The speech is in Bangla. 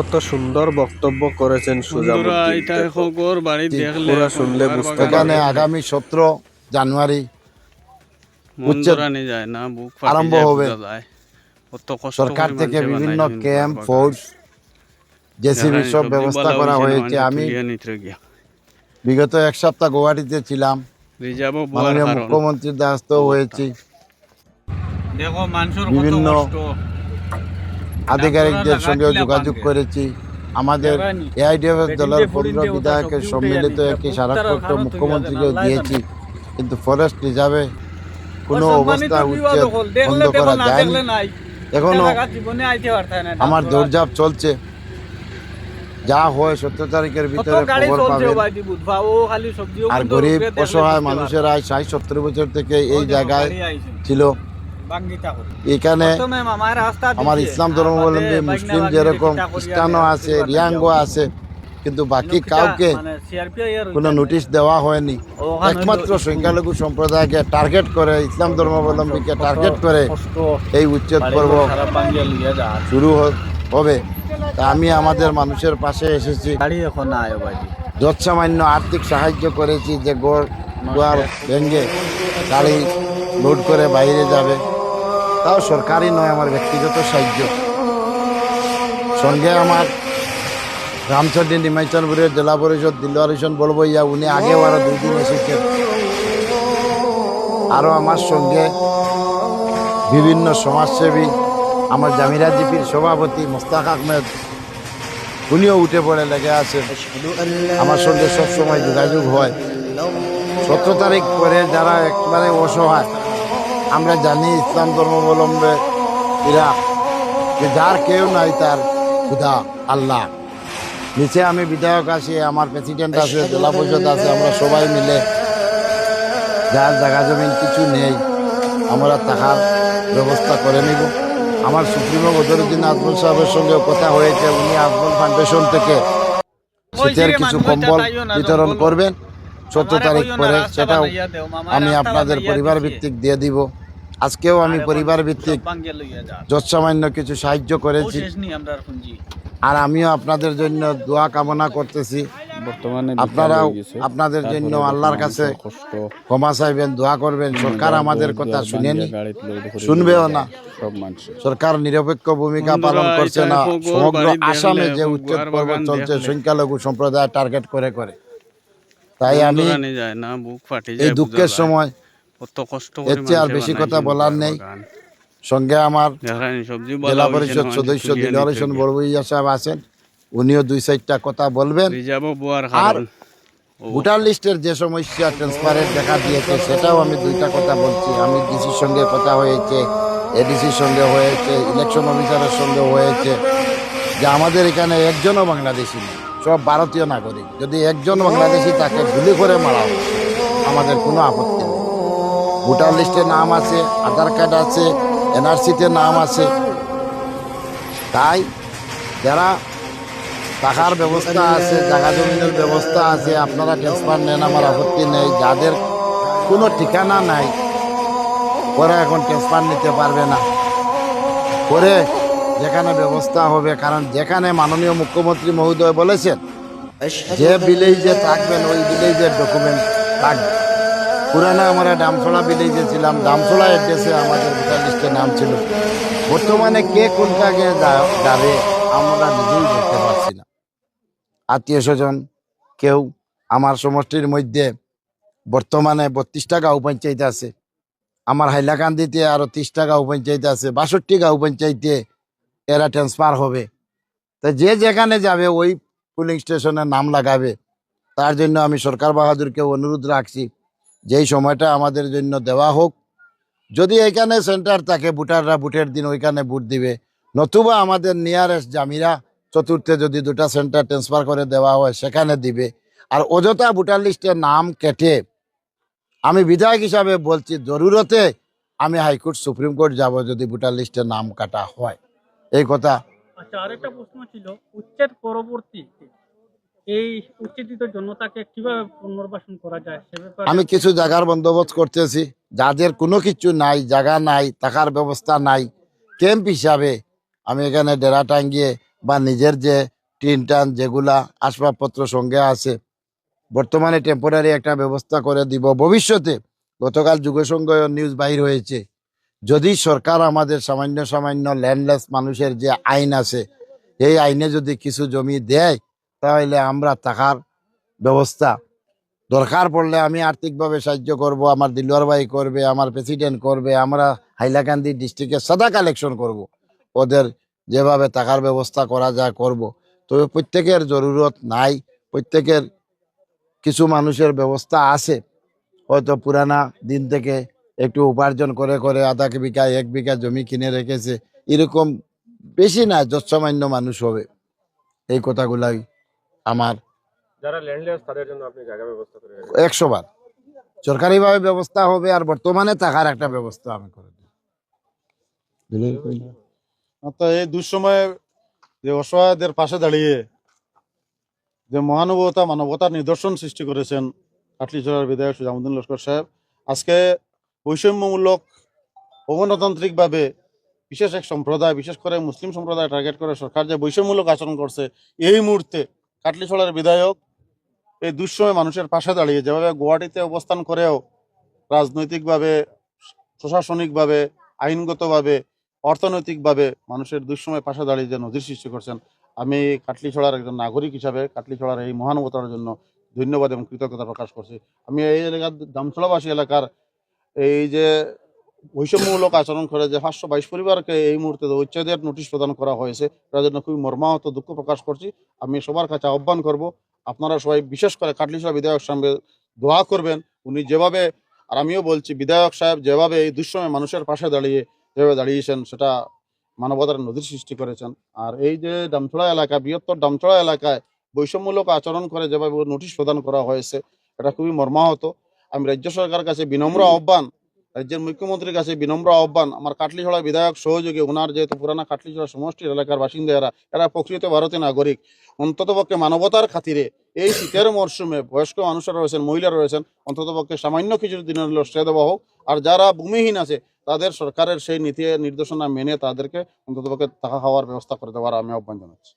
কত সুন্দর বক্তব্য করেছেন শুনলে বুঝতে এখানে আগামী সতেরো জানুয়ারি আরম্ভ হবে। সরকার থেকে বিভিন্ন ক্যাম্প ফোর্স জেসিবি সব ব্যবস্থা করা হয়েছে। আমি। বিগত এক সপ্তাহ গুয়াহাটিতে ছিলাম। মাননীয় মুখ্যমন্ত্রীর দ্বারস্থ হয়েছি। বিভিন্ন। আধিকারিকদের সঙ্গেও যোগাযোগ করেছি। আমাদের এআইডিএফ দলের পনেরো বিধায়কের সম্মিলিত একটি স্মারকপত্র মুখ্যমন্ত্রীকেও দিয়েছি। কিন্তু ফরেস্ট রিজার্ভে কোনো অবস্থা উচ্ছেদ বন্ধ করা যায়নি। এখনও আমার দৌড়ঝাঁপ চলছে। যা হয় সত্তর তারিখের ভিতরে খবর পাবেন। আর গরিব অসহায় মানুষেরা ষাট সত্তর বছর থেকে এই জায়গায় ছিল। এখানে আমার ইসলাম ধর্মাবলম্বী মুসলিম যেরকম খ্রিস্টানও আছে রিয়াঙ্গ আছে কিন্তু বাকি কাউকে কোনো নোটিশ দেওয়া হয়নি। একমাত্র সংখ্যালঘু সম্প্রদায়কে টার্গেট করে ইসলাম ধর্মাবলম্বীকে টার্গেট করে এই উচ্ছেদ পর্ব শুরু হবে। তা আমি আমাদের মানুষের পাশে এসেছি। যৎসামান্য আর্থিক সাহায্য করেছি যে গোড় গোয়ার ভেঙ্গে গাড়ি লোড করে বাইরে যাবে। তাও সরকারি নয়, আমার ব্যক্তিগত সাহায্য। সঙ্গে আমার রামচন্ডী নিমাইচানপুরের জেলা পরিষদ দিলওয়ার হোসেন বলবইয়া, উনি আগে আরও দুই দিন এসেছেন। আরও আমার সঙ্গে বিভিন্ন সমাজসেবী, আমার জামিরা জিপির সভাপতি মোস্তাক আহমেদ, উনিও উঠে পড়ে লেগে আছেন। আমার সঙ্গে সবসময় যোগাযোগ হয়। সতেরো তারিখ পরে যারা একেবারে অসহায় আমরা জানি ইসলাম ধর্মাবলম্বে এরা যে যার কেউ নাই তার খুদা আল্লাহ। নিচে আমি বিধায়ক আছি আমার প্রেসিডেন্ট আছে জেলা পরিষদ আছে আমরা সবাই মিলে যার জায়গা জমিন কিছু নেই আমরা টাকার ব্যবস্থা করে নিব। আমার সুপ্রিমো বদরুদ্দিন আজমল সাহেবের সঙ্গে কথা হয়েছে উনি আজমল ফাউন্ডেশন থেকে শীতের কিছু কম্বল বিতরণ করবেন। সতেরো তারিখ পরে সেটাও আমি আপনাদের পরিবার ভিত্তিক দিয়ে দিব। আজকেও আমি পরিবার ভিত্তিক যৎসামান্য কিছু সাহায্য করেছি। আর আমিও আপনাদের জন্য দোয়া কামনা করতেছি। বর্তমানে আপনারাও আপনাদের জন্য আল্লাহর কাছে ক্ষমা চাইবেন দোয়া করবেন। সরকার আমাদের কথা শুনেনি। শুনবেও না। সরকার নিরপেক্ষ ভূমিকা পালন করছে না। সমগ্র আসামে যে গুয়ার পর্ব চলছে সংখ্যালঘু সম্প্রদায় টার্গেট করে করে। তাই আমি এই দুঃখের সময় এর চেয়ে আর বেশি কথা বলার নেই। সঙ্গে আমার জেলা পরিষদ সদস্য হোসেন বড়বইয়া সাহেব আছেন উনিও দুই চারটা কথা বলবেন। আর ভোটার লিস্টের যে সমস্যা ট্রান্সপারেন্ট দেখা দিয়েছে সেটাও আমি দুইটা কথা বলছি। আমি ডিসির সঙ্গে কথা হয়েছে এডিসির সঙ্গে হয়েছে ইলেকশন অফিসারের সঙ্গে হয়েছে যে আমাদের এখানে একজনও বাংলাদেশি নেই। সব ভারতীয় নাগরিক। যদি একজন বাংলাদেশি তাকে গুলি করে মারা আমাদের কোনো আপত্তি নেই। ভোটার লিস্টে নাম আছে, আধার কার্ড আছে, এনআরসিতে নাম আছে। তাই যারা টাকার ব্যবস্থা আছে, জায়গা জমিনের ব্যবস্থা আছে, আপনারা ট্রান্সফার নেন, আমার আপত্তি নেই। যাদের কোনো ঠিকানা নাই, ওরা এখন ট্রান্সফার নিতে পারবে না। করে যেখানে ব্যবস্থা হবে, কারণ যেখানে মাননীয় মুখ্যমন্ত্রী মহোদয় বলেছেন, যে ভিলেজে থাকবেন, ওই ভিলেজের ডকুমেন্ট থাকবে পুরানা আমরা ডামছড়া ভিলেজে ছিলাম, ডামছড়া অ্যাড্রেসে আমাদের ভোটার লিস্টে নাম ছিল। বর্তমানে কে কোনটাকে যা- যাবে, আমরা নিজেই বলতে পারছি না। আত্মীয় স্বজন, কেউ আমার সমষ্টির মধ্যে বর্তমানে বত্রিশটা গাঁও পঞ্চায়েত আছে। আমার হাইলাকান্দিতে আরও ত্রিশটা গাঁও পঞ্চায়েত আছে, বাষট্টি গাঁও পঞ্চায়েতে এরা ট্রান্সফার হবে। তা যে যেখানে যাবে, ওই পুলিং স্টেশনে নাম লাগাবে। তার জন্য আমি সরকার বাহাদুরকে অনুরোধ রাখছি, যেই সময়টা আমাদের জন্য দেওয়া হোক। যদি এখানে সেন্টার থাকে, ভোটাররা ভোটের দিন ওইখানে ভোট দিবে। নতুবা আমাদের নিয়ারেস্ট জামিরা চতুর্থে যদি দুটা সেন্টার ট্রান্সফার করে দেওয়া হয়, সেখানে দিবে। আর অযথা ভোটার লিস্টের নাম কেটে আমি বিধায়ক হিসাবে বলছি, জরুরতে আমি হাইকোর্ট সুপ্রিম কোর্ট যাব যদি ভোটার লিস্টের নাম কাটা হয়। এই কথা। আচ্ছা আরেকটা প্রশ্ন ছিল উচ্ছেদ পরবর্তী এই উচ্ছেদিত জনতাকে কীভাবে পুনর্বাসন করা যায় সে ব্যাপারে? আমি কিছু জায়গার বন্দোবস্ত করতেছি যাদের কোনো কিছু নাই জায়গা নাই থাকার ব্যবস্থা নাই ক্যাম্প হিসাবে আমি এখানে ডেরা টাঙ্গিয়ে বা নিজের যে টিন টান যেগুলা আসবাবপত্র সঙ্গে আছে বর্তমানে টেম্পোরারি একটা ব্যবস্থা করে দিব। ভবিষ্যতে গতকাল যুগসংঘ নিউজ বাহির হয়েছে। যদি সরকার আমাদের সামান্য সামান্য ল্যান্ডলেস মানুষের যে আইন আছে, এই আইনে যদি কিছু জমি দেয়, তাহলে আমরা থাকার ব্যবস্থা দরকার পড়লে আমি আর্থিকভাবে সাহায্য করব, আমার দিলওয়ার ভাই করবে, আমার প্রেসিডেন্ট করবে, আমরা হাইলাকান্দি ডিস্ট্রিক্টে সাদা কালেকশন করব। ওদের যেভাবে টাকার ব্যবস্থা করা যায় করব। তবে প্রত্যেকের জরুরত নাই, প্রত্যেকের কিছু মানুষের ব্যবস্থা আছে। হয়তো পুরানা দিন থেকে একটু উপার্জন করে করে আধা বিঘা এক বিঘা জমি কিনে রেখেছে। এরকম বেশি না যৎসামান্য মানুষ হবে। এই কথাগুলাই আমার যারা ল্যান্ডলেস তাদের জন্য আপনি জায়গা ব্যবস্থা করে একশো বার। সরকারিভাবে ব্যবস্থা হবে আর বর্তমানে থাকার একটা ব্যবস্থা আমি করে দিই। তো এই দুঃসময়ে যে অসহায়দের পাশে দাঁড়িয়ে যে মহানুভবতা মানবতার নিদর্শন সৃষ্টি করেছেন কাটলিচড়ার বিধায়ক সুজামুদ্দিন লস্কর সাহেব আজকে বৈষম্যমূলক, অগণতান্ত্রিকভাবে বিশেষ এক সম্প্রদায়, বিশেষ করে মুসলিম সম্প্রদায় টার্গেট করে সরকার যে বৈষম্যমূলক আচরণ করছে, এই মুহূর্তে কাটলিছড়ার বিধায়ক এই দুঃসময় মানুষের পাশে দাঁড়িয়ে, যেভাবে গুয়াহাটিতে অবস্থান করেও রাজনৈতিকভাবে, প্রশাসনিকভাবে, আইনগতভাবে, অর্থনৈতিকভাবে মানুষের দুঃসময় পাশে দাঁড়িয়ে যে নজির সৃষ্টি করছেন, আমি কাটলিছড়ার একজন নাগরিক হিসাবে কাটলিছড়ার এই মহানবতার জন্য ধন্যবাদ এবং কৃতজ্ঞতা প্রকাশ করছি। আমি এই এলাকার দামছড়াবাসী এলাকার এই যে বৈষম্যমূলক আচরণ করে যে পাঁচশো বাইশ পরিবারকে এই মুহূর্তে উচ্ছেদের নোটিশ প্রদান করা হয়েছে তার জন্য খুবই মর্মাহত দুঃখ প্রকাশ করছি। আমি সবার কাছে আহ্বান করব, আপনারা সবাই বিশেষ করে কাটলিছড়া বিধায়ক সামনে দোয়া করবেন। উনি যেভাবে, আর আমিও বলছি বিধায়ক সাহেব যেভাবে এই দুঃসময় মানুষের পাশে দাঁড়িয়ে, যেভাবে দাঁড়িয়েছেন, সেটা মানবতার নদীর সৃষ্টি করেছেন। আর এই যে ডামছড়া এলাকা, বৃহত্তর ডামছড়া এলাকায় বৈষম্যমূলক আচরণ করে যেভাবে নোটিশ প্রদান করা হয়েছে, এটা খুবই মর্মাহত। আমি রাজ্য সরকারের কাছে বিনম্র আহ্বান, রাজ্যের মুখ্যমন্ত্রীর কাছে বিনম্র আহ্বান, আমার কাটলিছড়া বিধায়ক সহযোগী ওনার যেহেতু পুরানা কাটলিছড়া সমষ্টির এলাকার বাসিন্দা এরা এরা প্রকৃত ভারতীয় নাগরিক। অন্ততপক্ষে মানবতার খাতিরে এই শীতের মরশুমে বয়স্ক মানুষরা রয়েছেন, মহিলা রয়েছেন, অন্ততপক্ষে সামান্য কিছু দিনের হলেও সে দেওয়া হোক। আর যারা ভূমিহীন আছে, তাদের সরকারের সেই নীতি নির্দেশনা মেনে তাদেরকে অন্ততপক্ষে টাকা খাওয়ার ব্যবস্থা করে দেওয়ার আমি আহ্বান জানাচ্ছি।